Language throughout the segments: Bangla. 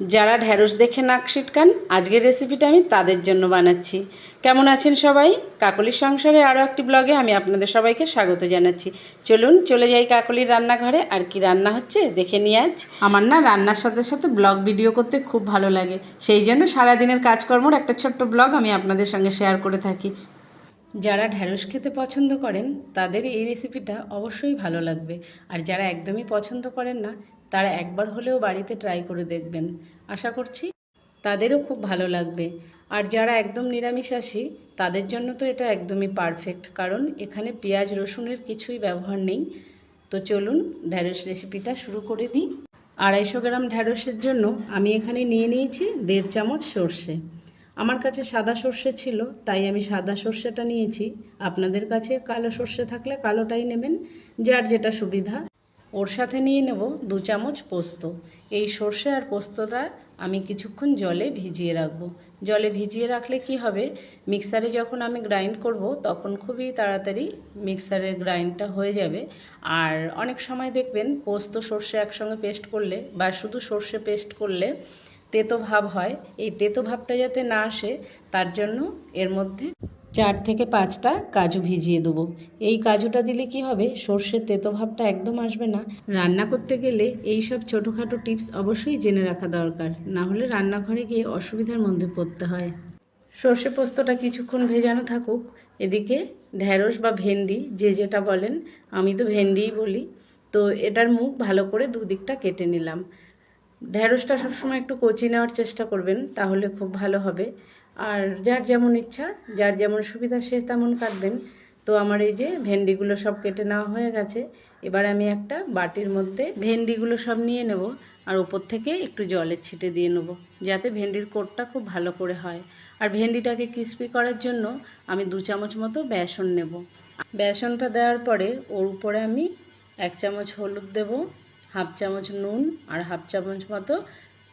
যারা ঢ্যাঁড়স দেখে নাক সিটকান আজকের রেসিপিটা আমি তাদের জন্য বানাচ্ছি। কেমন আছেন সবাই? কাকলির সংসারে আরও একটি ব্লগে আমি আপনাদের সবাইকে স্বাগত জানাচ্ছি। চলুন, চলে যাই কাকলির রান্নাঘরে। আর কি রান্না হচ্ছে, দেখে নিয়ে আজ। আমার না রান্নার সাথে সাথে ব্লগ ভিডিও করতে খুব ভালো লাগে। সেই জন্য সারাদিনের কাজকর্মর একটা ছোট্ট ব্লগ আমি আপনাদের সঙ্গে শেয়ার করে থাকি। যারা ঢ্যাঁড়স খেতে পছন্দ করেন, তাদের এই রেসিপিটা অবশ্যই ভালো লাগবে। আর যারা একদমই পছন্দ করেন না, তারা একবার হলেও বাড়িতে ট্রাই করে দেখবেন। আশা করছি তাদেরও খুব ভালো লাগবে। আর যারা একদম নিরামিষাশী তাদের জন্য তো এটা একদমই পারফেক্ট কারণ এখানে পেঁয়াজ, রসুনের কিছুই ব্যবহার নেই। তো চলুন ঢ্যাঁড়স রেসিপিটা শুরু করে দিই। আড়াইশো গ্রাম ঢ্যাঁড়সের জন্য আমি এখানে নিয়ে নিয়েছি দেড় চামচ সর্ষে। আমার কাছে সাদা সর্ষে ছিল, তাই আমি সাদা সর্ষেটা নিয়েছি। আপনাদের কাছে কালো সর্ষে থাকলে কালোটাই নেবেন, যার যেটা সুবিধা। ওর সাথে নিয়ে নেব দু চামচ পোস্ত। এই সর্ষে আর পোস্তটা আমি কিছুক্ষণ জলে ভিজিয়ে রাখব। জলে ভিজিয়ে রাখলে কি হবে? মিক্সারে যখন আমি গ্রাইন্ড করব, তখন খুবই তাড়াতাড়ি মিক্সারের গ্রাইন্ডটা হয়ে যাবে। আর অনেক সময় দেখবেন পোস্ত সর্ষে একসঙ্গে পেস্ট করলে বা শুধু সর্ষে পেস্ট করলে তেতো ভাব হয়, এই তেতো ভাবটা যাতে না আসে, তার জন্য এর মধ্যে চার থেকে পাঁচটা কাজু ভিজিয়ে দেবো। এই কাজুটা দিলে কি হবে? সর্ষের তেতো ভাবটা একদম আসবে না। রান্না করতে গেলে এই সব ছোটোখাটো টিপস অবশ্যই জেনে রাখা দরকার, না হলে রান্নাঘরে গিয়ে অসুবিধার মধ্যে পড়তে হয়। সর্ষে পোস্তটা কিছুক্ষণ ভেজানো থাকুক। এদিকে ঢ্যাঁড়স বা ভেন্ডি, যে যেটা বলেন, আমি তো ভেন্ডিই বলি। তো এটার মুখ ভালো করে দুদিকটা কেটে নিলাম। ঢ্যাঁড়সটা সবসময় একটু কচি নেওয়ার চেষ্টা করবেন, তাহলে খুব ভালো হবে। আর যার যেমন ইচ্ছা, যার যেমন সুবিধা, সে তেমন কাটবেন। তো আমার এই যে ভেন্ডিগুলো সব কেটে নেওয়া হয়ে গেছে, এবার আমি একটা বাটির মধ্যে ভেন্ডিগুলো সব নিয়ে নেব, আর ওপর থেকে একটু জলের ছিটে দিয়ে নেব, যাতে ভেন্ডির কোটটা খুব ভালো করে হয়। আর ভেন্ডিটাকে ক্রিস্পি করার জন্য আমি দু চামচ মতো বেসন নেব। বেসনটা দেওয়ার পরে ওর উপরে আমি এক চামচ হলুদ দেব হাফ চামচ নুন আর হাফ চামচ মতো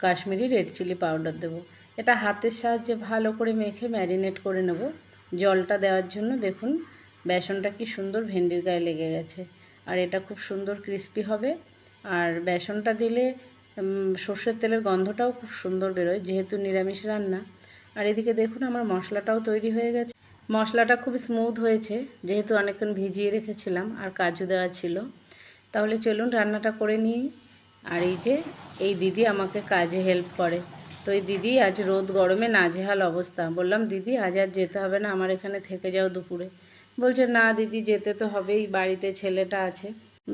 কাশ্মীরি রেড চিলি পাউডার দেবো। এটা হাতের সাহায্যে ভালো করে মেখে ম্যারিনেট করে নেব। জলটা দেওয়ার জন্য দেখুন, বেসনটা কি সুন্দর ভেন্ডির গায়ে লেগে গেছে। আর এটা খুব সুন্দর ক্রিস্পি হবে। আর বেসনটা দিলে সর্ষের তেলের গন্ধটাও খুব সুন্দর বেরোয়, যেহেতু নিরামিষ রান্না। আর এদিকে দেখুন, আমার মশলাটাও তৈরি হয়ে গেছে। মশলাটা খুব স্মুথ হয়েছে, যেহেতু অনেকক্ষণ ভিজিয়ে রেখেছিলাম, আর কাজু দেওয়া ছিল। তাহলে চলুন রান্নাটা করে নিই। আর এই যে, এই দিদি আমাকে কাজে হেল্প করে। তো এই দিদি আজ রোদ গরমে নাজেহাল অবস্থা। বললাম, দিদি, আজ আর যেতে হবে না, আমার এখানে থেকে যাও দুপুরে। বলছে, না দিদি, যেতে তো হবেই, বাড়িতে ছেলেটা আছে।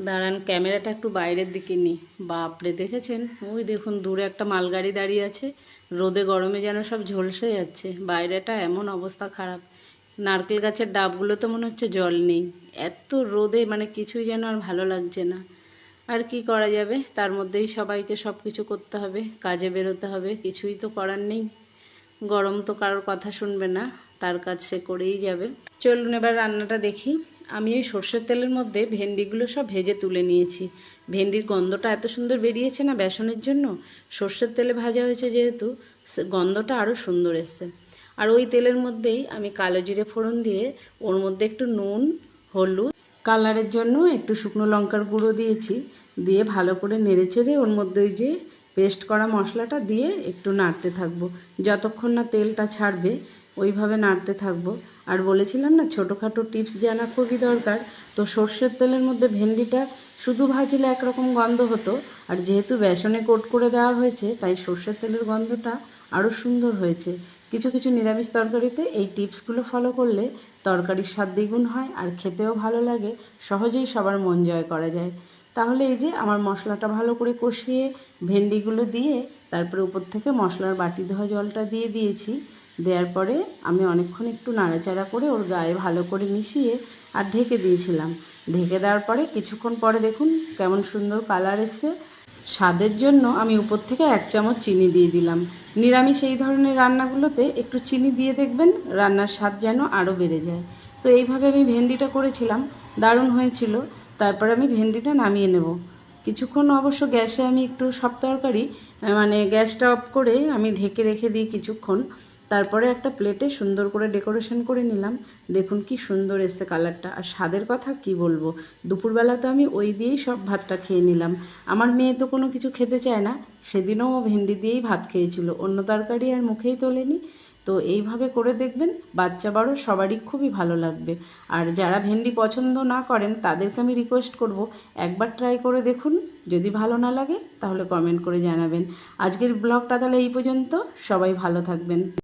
দাঁড়ান, ক্যামেরাটা একটু বাইরের দিকে নিই। বাপরে, দেখেছেন? ওই দেখুন, দূরে একটা মালগাড়ি দাঁড়িয়ে আছে। রোদে গরমে যেন সব ঝলসে যাচ্ছে। বাইরেটা এমন অবস্থা খারাপ। নারকেল গাছের ডাবগুলো তো মনে হচ্ছে জল নেই। এত রোদে মানে কিছুই যেন আর ভালো লাগছে না। আর কি করা যাবে? তার মধ্যেই সবাইকে সব কিছু করতে হবে, কাজে বেরোতে হবে, কিছুই তো করার নেই। গরম তো কারোর কথা শুনবে না, তার কাজ সে করেই যাবে। চলুন এবার রান্নাটা দেখি। আমি এই সর্ষের তেলের মধ্যে ভেন্ডিগুলো সব ভেজে তুলে নিয়েছি। ভেন্ডির গন্ধটা এত সুন্দর বেরিয়েছে না বেসনের জন্য? সর্ষের তেলে ভাজা হয়েছে যেহেতু গন্ধটা আরও সুন্দর এসছে। আর ওই তেলের মধ্যেই আমি কালো জিরে ফোড়ন দিয়ে ওর মধ্যে একটু নুন, হলুদ, কালারের জন্য একটু শুকনো লঙ্কার গুঁড়ো দিয়েছি। দিয়ে ভালো করে নেড়ে চেড়ে ওর মধ্যে ওই যে পেস্ট করা মশলাটা দিয়ে একটু নাড়তে থাকব। যতক্ষণ না তেলটা ছাড়বে, ওইভাবে নাড়তে থাকব। আর বলেছিলাম না, ছোটোখাটো টিপস জানা খুবই দরকার। তো সর্ষের তেলের মধ্যে ভেন্ডিটা শুধু ভাজলে একরকম গন্ধ হতো। আর যেহেতু বেসনে কোট করে দেওয়া হয়েছে, তাই সর্ষের তেলের গন্ধটা আরও সুন্দর হয়েছে। কিছু কিছু নিরামিষ তরকারিতে এই টিপসগুলো ফলো করলে তরকারির স্বাদ দ্বিগুণ হয় আর খেতেও ভালো লাগে, সহজেই সবার মন জয় করা যায়। তাহলে এই যে আমার মশলাটা ভালো করে কষিয়ে ভেন্ডিগুলো দিয়ে তারপরে উপর থেকে মশলার বাটি ধোয়া জলটা দিয়ে দিয়েছি, দেওয়ার পরে আমি অনেকক্ষণ একটু নাড়াচাড়া করে ওর গায়ে ভালো করে মিশিয়ে আর ঢেকে দিয়েছিলাম। ঢেকে দেওয়ার পরে কিছুক্ষণ পরে দেখুন কেমন সুন্দর কালার এসছে। স্বাদের জন্য আমি উপর থেকে এক চামচ চিনি দিয়ে দিলাম। নিরামিষ এই ধরনের রান্নাগুলোতে একটু চিনি দিয়ে দেখবেন, রান্নার স্বাদ যেন আরও বেড়ে যায়। তো এইভাবে আমি ভেন্ডিটা করেছিলাম, দারুণ হয়েছিল। তারপর আমি ভেন্ডিটা নামিয়ে নেব। কিছুক্ষণ অবশ্য গ্যাসে আমি একটু সব তরকারি মানে গ্যাসটা অফ করে আমি ঢেকে রেখে দিই কিছুক্ষণ। তারপরে একটা প্লেটে সুন্দর করে ডেকোরেশন করে নিলাম। দেখুন কি সুন্দর এসছে কালারটা আর স্বাদের কথা কি বলব? দুপুরবেলা তো আমি ওই দিয়েই সব ভাতটা খেয়ে নিলাম। আমার মেয়ে তো কোনো কিছু খেতে চায় না। সেদিনও ও ভেন্ডি দিয়েই ভাত খেয়েছিল। অন্য তরকারি আর মুখেই তোলেনি। তো এইভাবে করে দেখবেন বাচ্চা বড় সবারই খুবই ভালো লাগবে। আর যারা ভেন্ডি পছন্দ না করেন, তাদেরকে আমি রিকোয়েস্ট করব, একবার ট্রাই করে দেখুন। যদি ভালো না লাগে, তাহলে কমেন্ট করে জানাবেন। আজকের ব্লগটা তাহলে এই পর্যন্ত। সবাই ভালো থাকবেন।